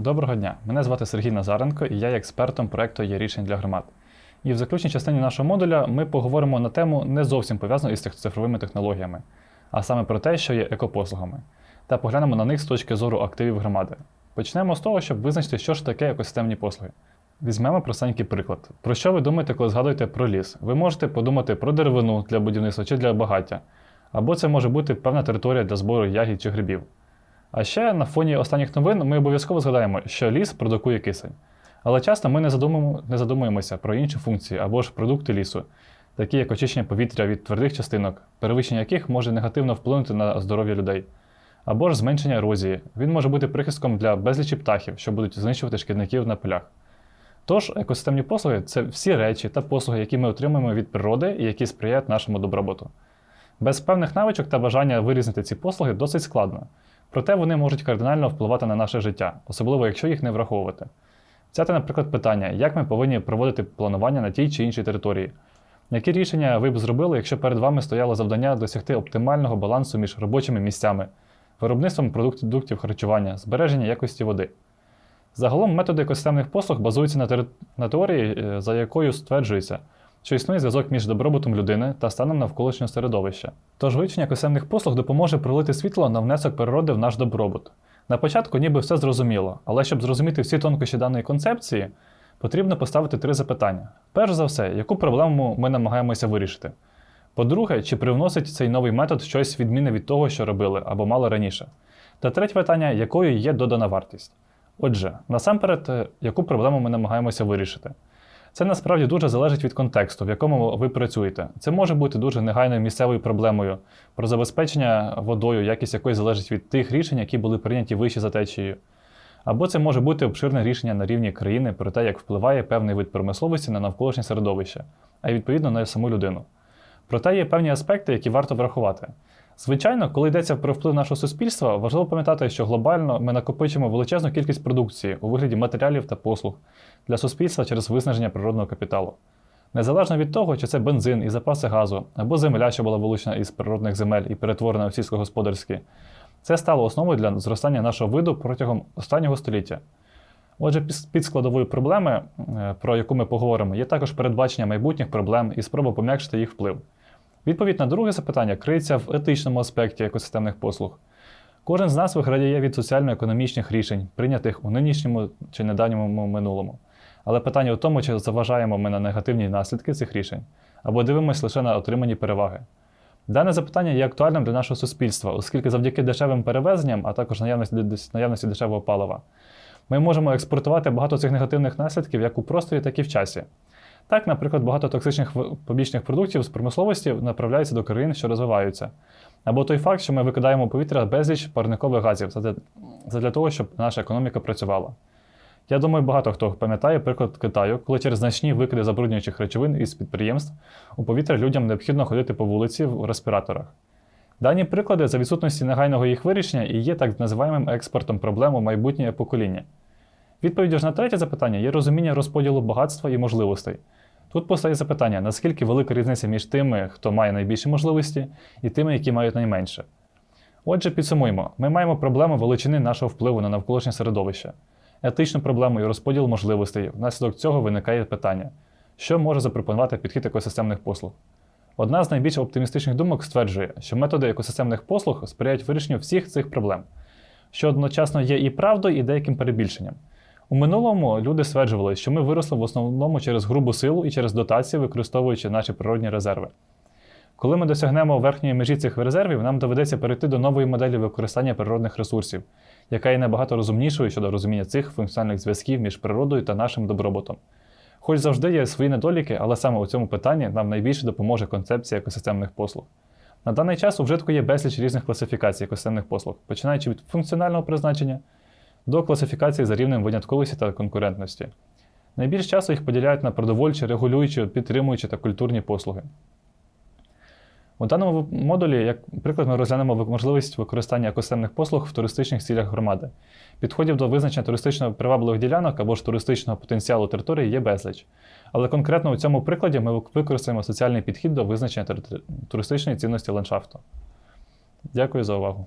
Доброго дня! Мене звати Сергій Назаренко і я є експертом проекту є рішень для громад. І в заключній частині нашого модуля ми поговоримо на тему не зовсім пов'язану із цифровими технологіями, а саме про те, що є екопослугами, та поглянемо на них з точки зору активів громади. Почнемо з того, щоб визначити, що ж таке екосистемні послуги. Візьмемо простенький приклад. Про що ви думаєте, коли згадуєте про ліс? Ви можете подумати про деревину для будівництва чи для багаття, або це може бути певна територія для збору ягід чи грибів. А ще на фоні останніх новин ми обов'язково згадаємо, що ліс продукує кисень. Але часто ми не, задумуємо, не задумуємося про інші функції або ж продукти лісу, такі як очищення повітря від твердих частинок, перевищення яких може негативно вплинути на здоров'я людей, або ж зменшення ерозії. Він може бути прихистком для безлічі птахів, що будуть знищувати шкідників на полях. Тож, екосистемні послуги це всі речі та послуги, які ми отримуємо від природи і які сприяють нашому добробуту. Без певних навичок та бажання вирізнити ці послуги досить складно. Проте вони можуть кардинально впливати на наше життя, особливо якщо їх не враховувати. Взяти, наприклад, питання, як ми повинні проводити планування на тій чи іншій території. Які рішення ви б зробили, якщо перед вами стояло завдання досягти оптимального балансу між робочими місцями, виробництвом продуктів харчування, збереження якості води? Загалом методи екосистемних послуг базуються на, теорії, е, за якою стверджується, що існує зв'язок між добробутом людини та станом навколишнього середовища. Тож вивчення екосистемних послуг допоможе пролити світло на внесок природи в наш добробут. На початку ніби все зрозуміло, але щоб зрозуміти всі тонкощі даної концепції, потрібно поставити три запитання. Перш за все, яку проблему ми намагаємося вирішити? По-друге, чи привносить цей новий метод щось відмінне від того, що робили або мали раніше? Та третє питання, якою є додана вартість? Отже, насамперед, е, яку проблему ми намагаємося вирішити? Це насправді дуже залежить від контексту, в якому ви працюєте. Це може бути дуже негайною місцевою проблемою про забезпечення водою, якість якої залежить від тих рішень, які були прийняті вище за течією. Або це може бути обширне рішення на рівні країни про те, як впливає певний вид промисловості на навколишнє середовище, а й відповідно на саму людину. Проте є певні аспекти, які варто врахувати. Звичайно, коли йдеться про вплив нашого суспільства, важливо пам'ятати, що глобально ми накопичимо величезну кількість продукції у вигляді матеріалів та послуг для суспільства через виснаження природного капіталу. Незалежно від того, чи це бензин і запаси газу, або земля, що була вилучена із природних земель і перетворена у сільськогосподарські, це стало основою для зростання нашого виду протягом останнього століття. Отже, під складовою проблеми, е, про яку ми поговоримо, є також передбачення майбутніх проблем і спроба пом'якшити їх вплив. Відповідь на друге запитання криється в етичному аспекті екосистемних послуг. Кожен з нас виграє від соціально-економічних рішень, прийнятих у нинішньому чи недавньому минулому. Але питання у тому, чи заважаємо ми на негативні наслідки цих рішень, або дивимося лише на отримані переваги. Дане запитання є актуальним для нашого суспільства, оскільки завдяки дешевим перевезенням, а також наявності, наявності дешевого палива, ми можемо експортувати багато цих негативних наслідків як у просторі, так і в часі. Так, наприклад, багато токсичних побічних продуктів з промисловості направляються до країн, що розвиваються. Або той факт, що ми викидаємо у повітря безліч парникових газів задля того, щоб наша економіка працювала. Я думаю, багато хто пам'ятає приклад Китаю, коли через значні викиди забруднюючих речовин із підприємств у повітря людям необхідно ходити по вулиці в респіраторах. Дані приклади за відсутності негайного їх вирішення і є так називаємим експортом проблем у майбутнє покоління. Відповіддю ж на третє запитання є розуміння розподілу багатства і можливостей. Тут постає запитання, наскільки велика різниця між тими, хто має найбільші можливості, і тими, які мають найменше. Отже, підсумуємо, ми маємо проблему величини нашого впливу на навколишнє середовище, етичну проблему і розподіл можливостей. Внаслідок цього виникає питання, що може запропонувати підхід екосистемних послуг. Одна з найбільш оптимістичних думок стверджує, що методи екосистемних послуг сприяють вирішенню всіх цих проблем, що одночасно є і правдою, і деяким перебільшенням. У минулому люди стверджували, що ми виросли в основному через грубу силу і через дотації, використовуючи наші природні резерви. Коли ми досягнемо верхньої межі цих резервів, нам доведеться перейти до нової моделі використання природних ресурсів, яка є набагато розумнішою щодо розуміння цих функціональних зв'язків між природою та нашим добробутом. Хоч завжди є свої недоліки, але саме у цьому питанні нам найбільше допоможе концепція екосистемних послуг. На даний час у вжитку є безліч різних класифікацій екосистемних послуг, починаючи від функціонального призначення до класифікації за рівнем винятковості та конкурентності. Найбільш часто їх поділяють на продовольчі, регулюючі, підтримуючі та культурні послуги. У даному модулі, як приклад, ми розглянемо можливість використання екосистемних послуг в туристичних цілях громади. Підходів до визначення туристично привабливих ділянок або ж туристичного потенціалу території є безліч. Але конкретно у цьому прикладі ми використаємо соціальний підхід до визначення туристичної цінності ландшафту. Дякую за увагу.